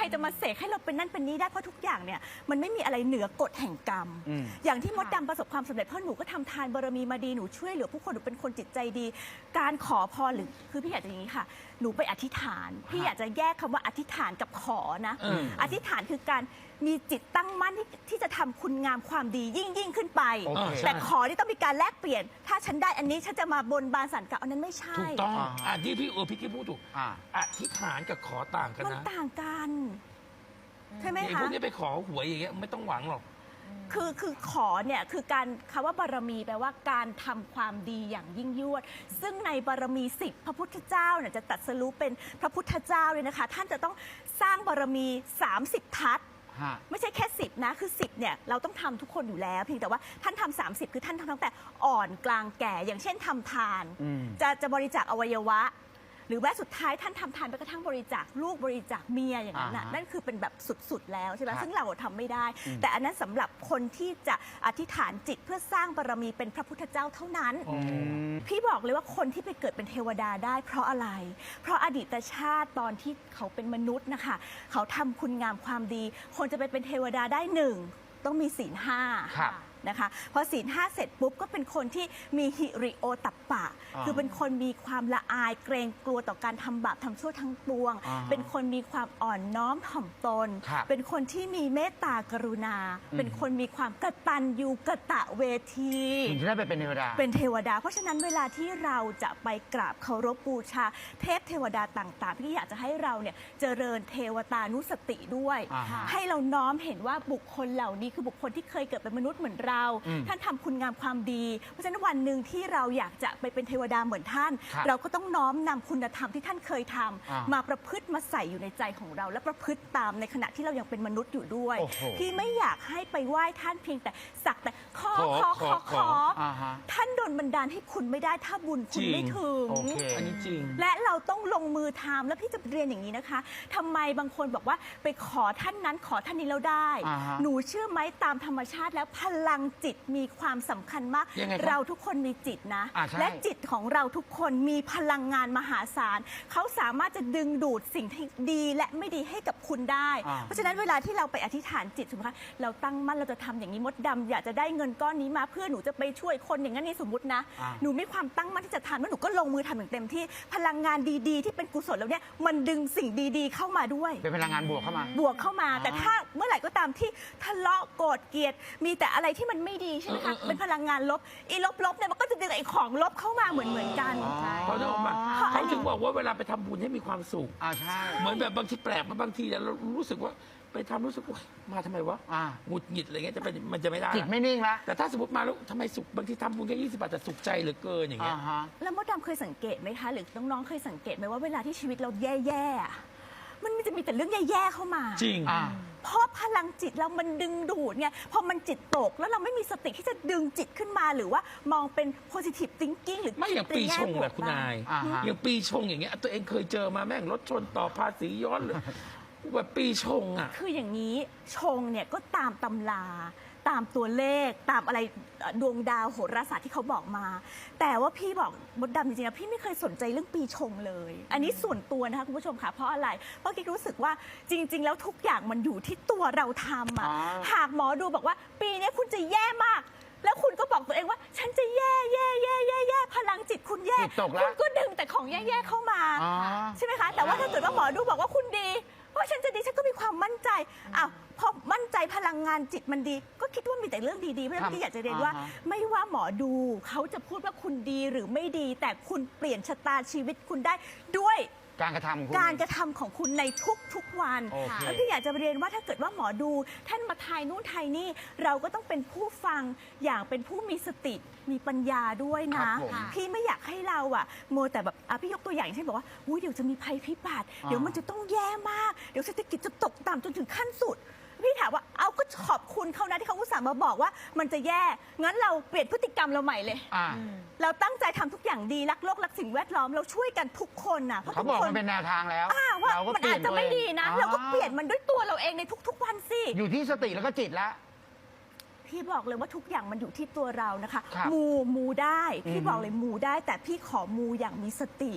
รจะมาเสกให้เราเป็นนั่นเป็นนี้ได้เพราะทุกอย่างเนี่ยมันไม่มีอะไรเหนือกฎแห่งกรรม อืม อย่างที่มดดำประสบความสำเร็จเพราะหนูก็ทำทานบารมีมาดีหนูช่วยเหลือผู้คนหนูเป็นคนจิตใจดี การขอพรหรือคือพี่อยากจะอย่างนี้ค่ะ หนูไปอธิษฐาน พี่อยากจะแยกคำว่าอธิษฐานกับขอนะอืมอธิษฐานคือการ มีจิตตั้งมั่นที่ที่จะทำคุณงามความดียิ่งยิ่งขึ้นไป โอเค แต่ขอที่ต้องมีการแลกเปลี่ยน ถ้าฉันได้อันนี้ฉันจะมาบนบานสันกล่าวอันนั้นไม่ใช่ ถูกต้องอ่า อะที่พี่เออพี่กิ๊ฟพูดถูกอ่า อธิษฐานกับขอต่างกันมันนะต่างกัน ใช่ไหมไอ้คะพวกนี้ไปขอหวยอย่างเงี้ยไม่ต้องหวังหรอก คือคือขอเนี่ยคือการคำว่าบารมีแปลว่าการทำความดีอย่างยิ่งยวด ซึ่งในบารมีสิบพระพุทธเจ้าเนี่ยจะตรัดสรู้เป็นพระพุทธเจ้าเลยนะคะ ท่านจะต้องสร้างบารมี 30 ทัศน์ ฮะ ไม่ใช่แค่ 10 นะ คือ 10 เนี่ย เราต้องทำทุกคนอยู่แล้ว เพียงแต่ว่าท่านทำ30 คือท่านทำตั้งแต่อ่อนกลางแก่ อย่างเช่นทำทาน อืม จะจะบริจาคอวัยวะ หรือแม้สุดท้ายท่านทำทานไปกระทั่งบริจาคลูกบริจาคเมียอย่างนั้นน่ะอ่าฮะนั่นคือเป็นแบบสุดๆแล้วใช่ไหมครับซึ่งเราทำไม่ได้ อืม แต่อันนั้นสำหรับคนที่จะอธิษฐานจิตเพื่อสร้างบารมีเป็นพระพุทธเจ้าเท่านั้นอืมพี่บอกเลยว่าคนที่ไปเกิดเป็นเทวดาได้เพราะอะไร เพราะอดีตชาติตอนที่เขาเป็นมนุษย์นะคะ เขาทำคุณงามความดี คนจะไปเป็นเทวดาได้หนึ่งต้องมีศีลห้า ครับ นะคะพอศีลห้าเสร็จปุ๊บก็เป็นคนที่มีหิริโอตัปปะ อ่าคือเป็นคนมีความละอายเกรงกลัวต่อการทำบาปทำชั่วทั้งปวง อ่าฮะเป็นคนมีความอ่อนน้อมถ่อมตน ครับเป็นคนที่มีเมตตากรุณา อืม เป็นคนมีความกตัญญูกะตะเวที ถึงจะได้ไปเป็นเทวดา เป็นเทวดา เพราะฉะนั้นเวลาที่เราจะไปกราบเคารพบูชา เทพเทวดาต่างๆพี่อยากจะให้เราเนี่ยเจริญเทวตานุสติด้วย อ่าฮะให้เราน้อมเห็นว่าบุคคลเหล่านี้คือบุคคลที่เคยเกิดเป็นมนุษย์เหมือนเราอืมท่านทำคุณงามความดี เพราะฉะนั้นวันหนึ่งที่เราอยากจะไปเป็นเทวดาเหมือนท่านครับเราก็ต้องน้อมนำคุณธรรมที่ท่านเคยทำอ่ามมาประพฤติมาใส่อยู่ในใจของเรา และประพฤติตามในขณะที่เรายังเป็นมนุษย์อยู่ด้วยโอ้โหพี่ไม่อยากให้ไปไหว้ท่านเพียงแต่สักแต่ขอขอขอขอขอขออ่าฮะท่านโดนบันดาลให้คุณไม่ได้ถ้าบุญคุณจริงไม่ถึงโอเคอันนี้จริง และเราต้องลงมือทำแล้วพี่จะเรียนอย่างนี้นะคะทำไมบางคนบอกว่าไปขอท่านนั้นขอท่านนี้แล้วได้อ่าฮะหนูเชื่อไหมตามธรรมชาติแล้วพลังจิตมีความสำคัญมาก ยังไงครับเราทุกคนมีจิตนะ อ่าใช่ และจิตของเราทุกคนมีพลังงานมหาศาลเขาสามารถจะดึงดูดสิ่งที่ดีและไม่ดีให้กับคุณได้ อ่า เพราะฉะนั้นเวลาที่เราไปอธิษฐานจิตสมมติว่าเราตั้งมั่นเราจะทำอย่างนี้มดดำอยากจะได้เงินก้อนนี้มาเพื่อหนูจะไปช่วยคนอย่างนั้นนี่สมมตินะ อ่า หนูมีความตั้งมั่นที่จะทำแล้วหนูก็ลงมือทำอย่างเต็มที่พลังงานดีๆ ที่เป็นกุศลแล้วเนี่ยมันดึงสิ่งดีๆ เข้ามาด้วย เป็นพลังงานบวกเข้ามา บวกเข้ามาอ่าแต่ถ้าเมื่อไหร่ก็ตามที่ทะเลาะโกรธเกลียด มีแต่อะไรที่มันไม่ดีใช่ไหมคะเออเออเออเป็นพลังงานลบอีลบๆเนี่ยมันก็จะดึงไอ้ของลบเข้ามาเหมือนเหมือนๆกันอ๋อเขาจะออกมาเพราะอัเขานนี้ถึงบอกว่าเวลาไปทำบุญให้มีความสุข อ่าใช่ เหมือนแบบบางทีแปลกมาบางทีเนี่ยเรารู้สึกว่าไปทำรู้สึกว่ามาทำไมวะอ่า หงุดหงิดอะไรเงี้ยจะเป็นมันจะไม่ได้จิตไม่นิ่งละแต่ถ้าสมมติมาแล้วทำไมสุขบางทีทำบุญแค่ยี่สิบาทแต่สุขใจเหลือเกินอย่างเงี้อ่ายฮะ แล้วมดดำเคยสังเกตไหมคะ หรือน้องๆเคยสังเกตไหมว่าเวลาที่ชีวิตเราแย่ๆอะ มันจะมีแต่เรื่องแย่ๆเข้ามา จริง อ่า เพราะพลังจิตเรามันดึงดูดไงพอมันจิตตกแล้วเราไม่มีสติที่จะดึงจิตขึ้นมาหรือว่ามองเป็น positive thinking หรือไม่อย่างปีชงแหละคุณนายอ่าฮะ อย่างปีชงอย่างเงี้ยตัวเองเคยเจอมาแม่งรถชนต่อภาษีย้อนเลยแบบปีชงอะ คืออย่างนี้ชงเนี่ยก็ตามตำรา ตามตัวเลขตามอะไรเอ่อดวงดาวโหราศาสตร์ที่เขาบอกมา แต่ว่าพี่บอกมดดำจริงๆนะพี่ไม่เคยสนใจเรื่องปีชงเลย อันนี้ส่วนตัวนะคะคุณผู้ชมค่ะเพราะอะไร เพราะกิ๊กรู้สึกว่าจริง ๆ แล้วทุกอย่างมันอยู่ที่ตัวเราทำอะอ๋อหากหมอดูบอกว่า ปีนี้คุณจะแย่มาก แล้วคุณก็บอกตัวเองว่า ฉันจะแย่แย่แย่แย่แย่พลังจิตคุณแย่จิตตกแล้วคุณก็ดึงแต่ของแย่ๆเข้ามา อ๋อ ใช่ไหมคะ แต่ว่าถ้าเกิดว่าหมอดูบอกว่าคุณดี ว่าฉันจะดีฉันก็มีความมั่นใจอ้าวพอมั่นใจพลังงานจิตมันดี ก็คิดว่ามีแต่เรื่องดีๆเพราะฉะนั้นครับพี่อยากจะเรียนว่า อ่าฮะ ไม่ว่าหมอดูเขาจะพูดว่าคุณดีหรือไม่ดี แต่คุณเปลี่ยนชะตาชีวิตคุณได้ด้วย การกระทำของคุณ การกระทำของคุณในทุกๆวันโอเค แล้วพี่อยากจะเรียนว่าถ้าเกิดว่าหมอดู ท่านมาทายนู่นทายนี่ เราก็ต้องเป็นผู้ฟังอย่างเป็นผู้มีสติมีปัญญาด้วยครันะ บผมพี่ไม่อยากให้เราอะโมวแต่แบบอะพี่ยกตัวอย่างอย่างเช่นบอกว่าอุ้ยเดี๋ยวจะมีภัยพิบัติ อ่า เดี๋ยวมันจะต้องแย่มาก เดี๋ยวเศรษฐกิจจะตกต่ำจนถึงขั้นสุด ขอบคุณเขานะที่เขาอุตส่าห์มาบอกว่ามันจะแย่ งั้นเราเปลี่ยนพฤติกรรมเราใหม่เลย อ่าเราตั้งใจทำทุกอย่างดีรักโลกรักสิ่งแวดล้อมเราช่วยกันทุกคนนะเพราะเขาทุบอกกคมันนเป็นแนวทางแล้วอ่าว่าเราก็มันเปลี่อายจนจะตัวไม่เองดีนะอ่เราก็เปลี่ยนมันด้วยตัวเราเองในทุก ๆ วันสิ อยู่ที่สติแล้วก็จิตแล้วพี่บอกเลยว่าทุกอย่างมันอยู่ที่ตัวเรานะคะ ครับมูมูได้ พี่อือฮึบอกเลยมูได้แต่พี่ขอมูอย่างมีสติ